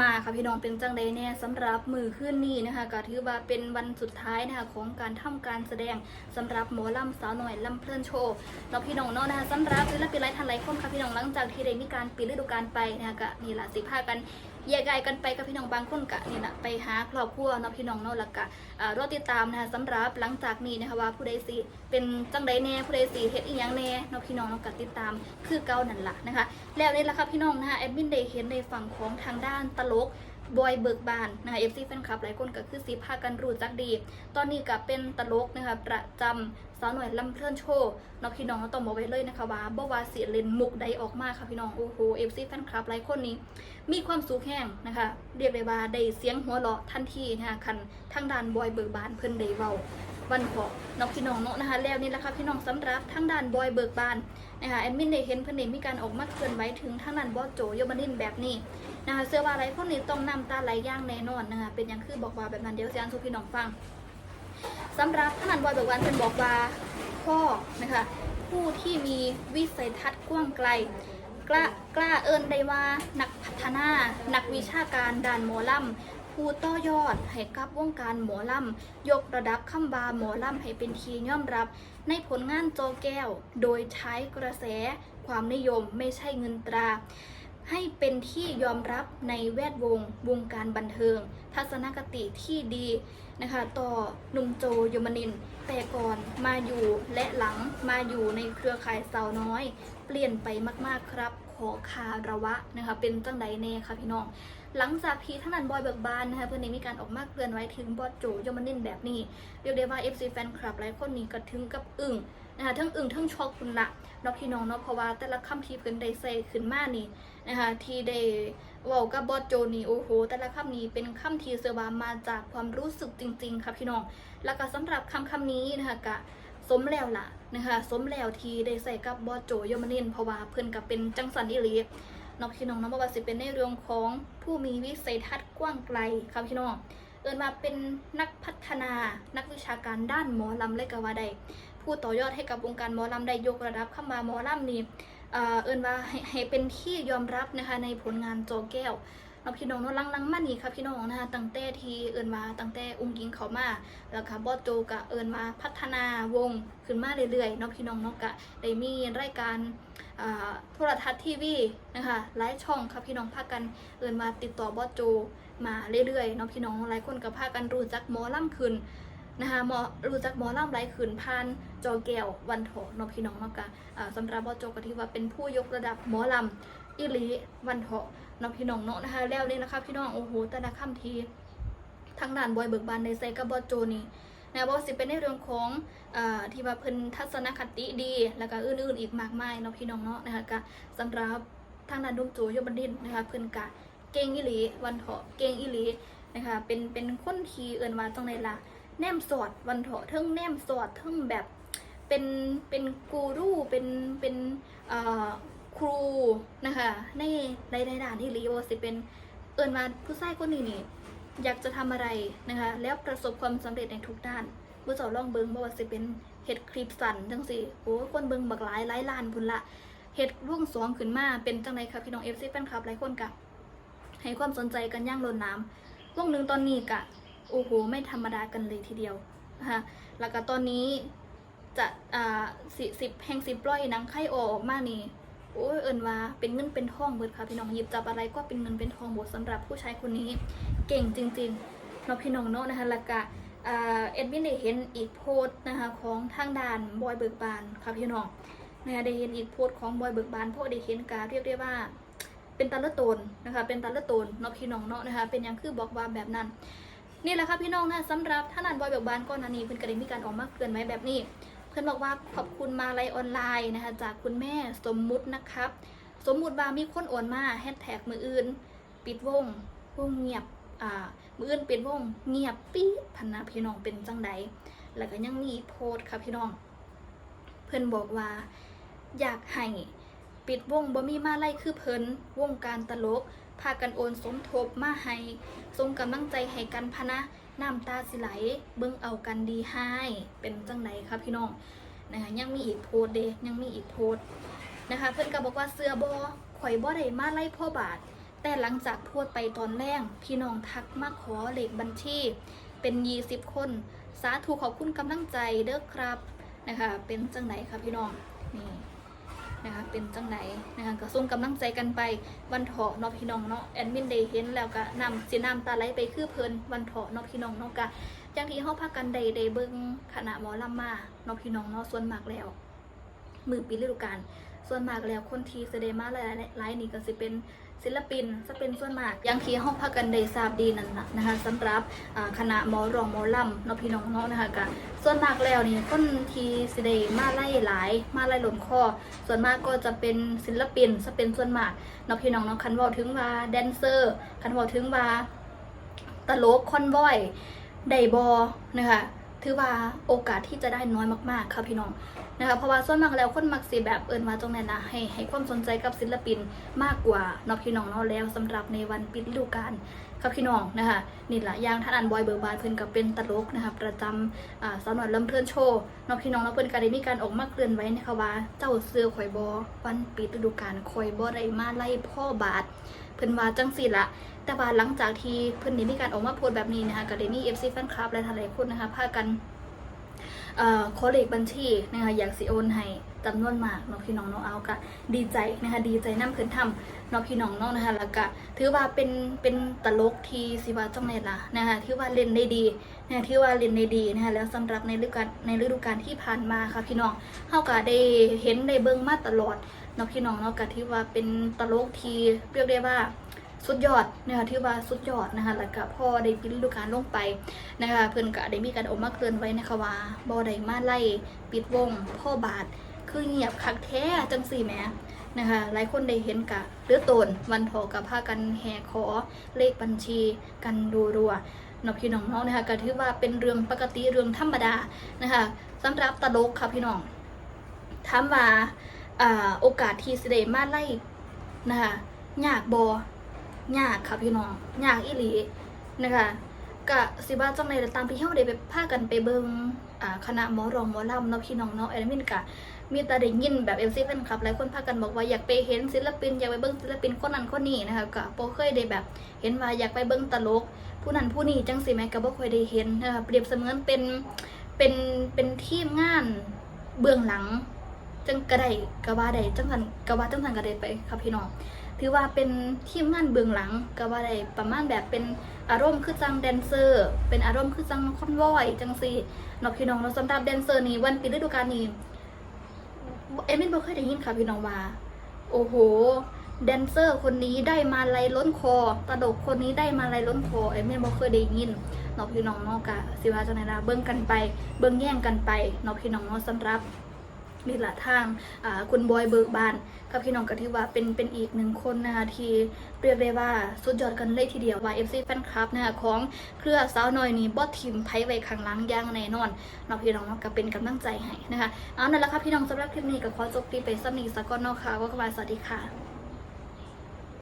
มาค่ะพี่น้องเป็นจังใดแน่สำหรับมือขึ้นนี่นะคะก็ถือว่าเป็นวันสุดท้ายนะคะของการทำการแสดงสำหรับหมอลำสาวหน่อยลำเพลินโชว์เราพี่น้องเนาะนะคะสำหรับศิลปินหลายท่านหลายคนค่ะพี่น้องหลังจากที่ได้มีการปิดฤดูกาลไปนะคะก็นี่แหละสิพากัน แยกย้ายกันไปกับพี่น้องบางคนกะนี่แหละไปหาครอบครัวเนาะพี่น้องเนาะล้วก็อ่ารอติดตามนะคะสำหรับหลังจากนี้นะคะว่าผู้ใดสิเป็นจังใดแน่ผู้ใดสิเฮ็ดอีหยังแน่เนาะพี่น้องเนาะก็ติดตามคือเก่านั่นล่ะนะคะ แล้วนี่แหละค่ะพี่น้องนะคะแอดมินได้เห็นในฝั่งของทางด้านตลกบอยเบิกบานนะคะเอฟซีแฟนคลับหลายคนก็คือสีพากันรู้จักดี ตอนนี้ก็เป็นตลกนะคะประจำสาวหน่อยลำเพลินโชว์เนาะพี่น้องต้องบอกไว้เลยนะคะว่าบ่ว่าเสียเลนมุกใดออกมาค่ะพี่น้องโอ้โหเอฟซีแฟนคลับหลายคนนี้ มีความสูงแห้งนะคะเรียกได้ว่าได้เสียงหัวเราะทันทีนะคะคันทางด้านบอยเบิกบานเพิ่นได้เว้าวันพอน้องพี่น้องเนาะนะคะแล้วนี่แหละค่ะพี่น้องสำหรับทางด้านบอยเบิกบานนะคะแอดมินได้เห็นเพิ่นได้มีการออกมาเคลื่อนไหวถึงทางด้านบอสโจโยมานินแบบนี้นะคะเสื้อว่าอะไรคนนี้ต้องนำตาไหลย่างแน่นอนนะคะเป็นอย่างคือบอกว่าแบบนั้นเดี๋ยวจะอ่านสู่พี่น้องฟัง สำหรับทางด้านบอยเบิกบานเพิ่นบอกว่าพ่อนะคะผู้ที่มีวิสัยทัศน์กว้างไกล กล้ากล้าเอินได้ว่านักพัฒนา นักวิชาการด้านหมอลำผู้ต่อยอดให้กับวงการหมอลำยกระดับคำบาหมอลำให้เป็นทียอมรับ ในผลงานโจแก้ว โดยใช้กระแส ความนิยมไม่ใช่เงินตรา ให้เป็นที่ยอมรับในแวดวง วงการบันเทิง ทัศนคติที่ดีนะคะ ต่อหนุ่มโจยมนิน แต่ก่อนมาอยู่และหลังมาอยู่ในเครือข่ายสาวน้อย เปลี่ยนไปมากๆครับ ขอคาระวะนะคะ เป็นตั้งใดแน่ค่ะพี่น้อง หลังจากที่ท่านนันบอยเบิกบานนะคะเพื่อนได้มีการออกมาเคลื่อนไหวถึงบอสโจยมนินแบบนี้เรียกได้ว่า FC แฟนคลับหลายคนนี้ก็ถึงกับอึ้งนะคะทั้งอึ้งทั้งช็อกคุณละเนาะพี่น้องเนาะเพราะว่าแต่ละคำที่เพิ่นได้ใส่ขึ้นมานี่นะคะที่ได้ว้ากับบอสโจนี่โอ้โหแต่ละคำนี้เป็นคำที่เสือบามาจากความรู้สึกจริง ๆค่ะพี่น้อง แล้วก็สำหรับคำคำนี้นะคะกะสมแล้วล่ะนะคะสมแล้วที่ได้ใส่กับบอสโจยมนินเพราะว่าเพิ่นก็เป็นจังสันอิลี นาะพี่น้องเนาะบ่ว่าสิเป็นในเรื่องของผู้มีวิสัยทัศน์กว้างไกลค่ะพี่น้องเอินมาเป็นนักพัฒนานักวิชาการด้านหมอลำเลยกว่าได้ผู้ต่อยอดให้กับวงการหมอลำได้ยกระดับเข้ามาหมอลำนี่เอินว่าให้ให้เป็นที่ยอมรับนะคะในผลงานโจแก้วเราพี่น้องเนาะลังๆมานี่ค่ะพี่น้องนะคะตั้งแต่ที่เอินว่าตั้งแต่อุ้งยิงเขามาแล้วค่ะบอสโจกะเอินมาพัฒนาวงขึ้นมาเรื่อยๆเนาะพี่น้องเนาะกะได้มีรายการ โทรทัศน์ทีวีนะคะหลายช่องค่ะพี่น้องพากันเอินมาติดต่อบอสโจมาเรื่อยๆเนาะพี่น้องหลายคนก็พากันรู้จักหมอล่ำคืนนะคะหมอรู้จักหมอลำหลายคืนผ่านจอแก้ววันโถเนาะพี่น้องเนาะกะอ่าสำหรับบอสโจก็ที่ว่าเป็นผู้ยกระดับหมอลำอิลีวันโถเนาะพี่น้องเนาะนะคะแล้วนี่นะคะพี่น้องโอ้โหแต่ละคำทีทางด้านบอยเบิกบานในใส่กับบอสโจนี่ นะบอสสิเป็นในเรื่องของอที่ว่าเพิ่นทัศนคติดี แล้วก็อื่นๆอีกมากมายเนาะพี่น้องเนาะนะคะก็สำหรับทางด้านดุมโจยบันดินนะคะเพิ่นกะเก่งอีหลีวันเถาะเก่งอีหลีนะคะเป็นเป็นคนทีเอินว่าจังไดล่ะแนมสอดวันเถาะเทิงแนมสอดเทิงแบบเป็นเป็นกูรูเป็นเป็นครูนะคะในในด่านที่ลีโอสิเป็นเอินว่าผู้ชายคนนี้นี่ อยากจะทำอะไรนะคะ แล้วประสบความสำเร็จในทุกด้านเมื่อเจ้าลองเบิงบ่ว่าสิเป็นเฮ็ดคลิปสันจังสิโอ้คนเบิงบักหลายหลายล้านพุ่นละเฮ็ดร่วงสองขึ้นมาเป็นจังไดครับพี่น้อง FC แฟนคลับหลายคนกะให้ความสนใจกันย่างล้นน้ำวงหนึ่งตอนนี้กะโอ้โหไม่ธรรมดากันเลยทีเดียวนะคะแล้วก็ตอนนี้จะอ่าสิบแห่งสิบปล่อยนังไข่ออกมานี่ โอ้ยเอินว่าเป็นเงินเป็นทองเบิดค่ะพี่น้องหยิบจับอะไรก็เป็นเงินเป็นทองหมดสำหรับผู้ชายคนนี้เก่งจริงๆเนาะพี่น้องเนาะนะคะล้วก็เอ็ดวินได้เห็นอีกโพส์นะคะของทางด่านบอยเบิกบานค่ะพี่น้องนะคะได้เห็นอีกโพส์ของบอยเบิกบานพวกได้เห็นการเรียกได้ว่าเป็นตาละตนนะคะเป็นตาละตนเนาะพี่น้องเนาะนะคะเป็นยังคือบอกว่าแบบนั้น นี่แหละค่ะพี่น้องนะสำหรับท่านนันบอยเบิกบานก้อนนานีเพื่นก็ได้มีการออกมาเกินไว้แบบนี้ พื่อนบอกว่าขอบคุณมาลัยออนไลน์นะคะ จากคุณแม่สมมุตินะครับ สมมุติว่ามีคนโอนมาแฮชแท็กมืออื่น ปิดวงวงเงียบอ่ามืออื่นปิดวงเงียบปี๊ดพันนะพี่น้องเป็นจังใดแล้วก็ยังมีโพสค่ะพี่น้อง เพื่อนบอกว่า อยากให้ปิดวงบ่มีมาไล่คือเพิ่นวงการตลกพากันโอนสมทบมาให้ส่งกำลังใจให้กันพนะ น้ำตาสิไหล เบิ่งเอากันดีให้เป็นจังไดคะพี่น้องนะคะยังมีอีกโพสเดยังมีอีกโพสนะคะ เพิ่อนก็บอกว่าเสื้อบ่ข่อยบ่ได้มาไล่พ่อบาท แต่หลังจากพูดไปตอนแรกพี่น้องทักมาขอเลขบัญชี เป็นยี่สิบคน สาธุขอบคุณกำลังใจเด้อครับนะคะ เป็นจังไหนครับพี่น้องนี่ นะคะเป็นจังไหนนะคะก็ส่งกำลังใจกันไปวันเถาะเนาะพี่น้องเนาะแอดมินได้เห็นแล้วก็นำสีน้ำตาไหลไปคือเพลินวันเถาะเนาะพี่น้องเนาะกะจังที่ห้องพักกันได้ได้เบิ่งคณะหมอลำมาเนาะพี่น้องเนาะส่วนมากแล้ว มือปีฤดูกาลส่วนมากแล้วคนที่แสดงมาหลายหลายนี่ก็สิเป็น ศิลปินจะเป็นส่วนมากย่างที่ห้องพักกันได้ทราบดีนั่นนะนะคะสำหรับคณะมอรองมอลำเนาะพี่น้องเนาะนะคะก็ส่วนมากแล้วนี่คนที่แสดงมาไล่หลาย มาไล่หล่นคอ ส่วนมากก็จะเป็นศิลปินจะเป็นส่วนมากเนาะพี่น้องเนาะคันว่าถึงว่าแดนเซอร์ คันว่าถึงว่าตลกคอนวอยไดบอนะคะ ถือว่าโอกาสที่จะได้น้อยมากๆค่ะพี่น้องนะคะเพราะว่าส่วนมากแล้วคนมักสิแบบเอิญมาตรงนั้นนะให้ให้ความสนใจกับศิลปินมากกว่าเนาะพี่น้องเนาะแล้วสำหรับในวันปิดฤดูกาลครับพี่น้องนะคะนี่แหละย่างท่านอันบอยเบิร์บานเพิ่นก็เป็นตลกนะคะประจำอ่าสาวหน่อยลำเพลินโชว์เนาะพี่น้องเนาะเพิ่นก็ได้มีการออกมาเคลื่อนไหวนะคะว่าเจ้าเสือข่อยบอวันปิดฤดูกาลข่อยบอได้มาไล่พ่อบาท เพิ่นว่าจังสี่ละแต่ว่าหลังจากที่เพิ่นได้มีการออกมาโพสต์แบบนี้นะคะก็ได้มี FC แฟนคลับและหลายๆคนนะคะพากันเอ่อขอเลขบัญชีนะคะอยากสิโอนให้จำนวนมากเนาะพี่น้องเนาะเอากะดีใจนะคะดีใจน้ำเพิ่นทำเนาะพี่น้องเนาะนะคะแล้วก็ถือว่าเป็นเป็นตลกที่สิว่าจังไดล่ะนะคะถือว่าเล่นได้ดีนะคะถือว่าเล่นได้ดีนะคะแล้วสำหรับในฤดูกาลในฤดูกาลที่ผ่านมาค่ะพี่น้องเฮาก็ได้เห็นได้เบิ่งมาตลอด นาะพี่น้องเนาะก็ถือว่าเป็นตลกทีเรียกได้ว่าสุดยอดนะคะถือว่าสุดยอดนะคะแล้วก็พ่อได้ปิดฤดูกาลลงไปนะคะเพิ่อนก็ได้มีการออกมาเคลื่อนไว้นะคะว่าบ่ได้มาไล่ปิดวงพ่อบาทคือเงียบคักแท้จังสี่แหมนะคะหลายคนได้เห็นกะเลือดตนวันพอกับพากันแห่ขอเลขบัญชีกันดูรัวนาะพี่น้องเนาะนะคะก็ถือว่าเป็นเรื่องปกติเรื่องธรรมดานะคะสำหรับตลกค่ะพี่น้องถามว่า โอกาสที่สิได้มาไล่นะคะยากบ่ยากค่ะพี่น้องยากอีหลีนะคะกะสิว่าจังได๋ตามที่เฮาได้ไปพากันไปเบิงอ่าคณะหมอรองหมอลำเนาะพี่น้องเนาะแอดมินกะมีต่ได้ยินแบบเอลซีแฟนคลับหลายคนพากันบอกว่าอยากไปเห็นศิลปินอยากไปเบิ่งศิลปินคนนั้นคนนี้นะคะก็บ่เคยได้แบบ เห็นว่าอยากไปเบิ่งตลก ผู้นั้นผู้นี้จังซี่แหมก็บ่ค่อยได้เห็นนะคะเปรียบเสมือนเป็นเป็นเป็นทีมงานเบื้องหลัง จังกระไดกระว่าไดจังสันกระว่าจังสันกระไดไปครับพี่น้องถือว่าเป็นทีมงานเบื้องหลังกระว่าไดประมาณแบบเป็นอารมณ์คือจังแดนเซอร์ เป็นอารมณ์คือจังคอนวอยจังซี่เนาะพี่น้องเนาสำหรับแดนเซอร์นี่วันปิดฤดูกาลนี้เอมินบ่เคยได้ยินค่ะพี่น้องว่าโอ้โหแดนเซอร์คนนี้ได้มาลัยล้นคอ ตลกคนนี้ได้มาลัยล้นคอ เอมินบ่เคยได้ยินเนาะพี่น้องเนาะกะสิว่าจังได๋ล่ะเบิ่งกันไป เบิ่งแย่งกันไปเนาะพี่น้องเนาะสำหรับ นี่แหละทางคุณบอยเบิกบานกับพี่น้องก็ถือว่าเป็นเป็นอีกหนึ่งคนนะคะที่เรียกได้ว่าสุดยอดกันเลยทีเดียวว่า FC แฟนคลับนะคะของเครือสาวน้อยนี่บอสทีมไพ่ไว้ข้างล้างย่างแน่นอนเราพี่น้องก็เป็นกำลังใจให้นะคะเอานั่นแหละค่ะพี่น้องสำหรับคลิปนี้ก็ขอจบคลิปไปสักนิดสักก่อนเนาะค่ะว่ากันมาสวัสดีค่ะ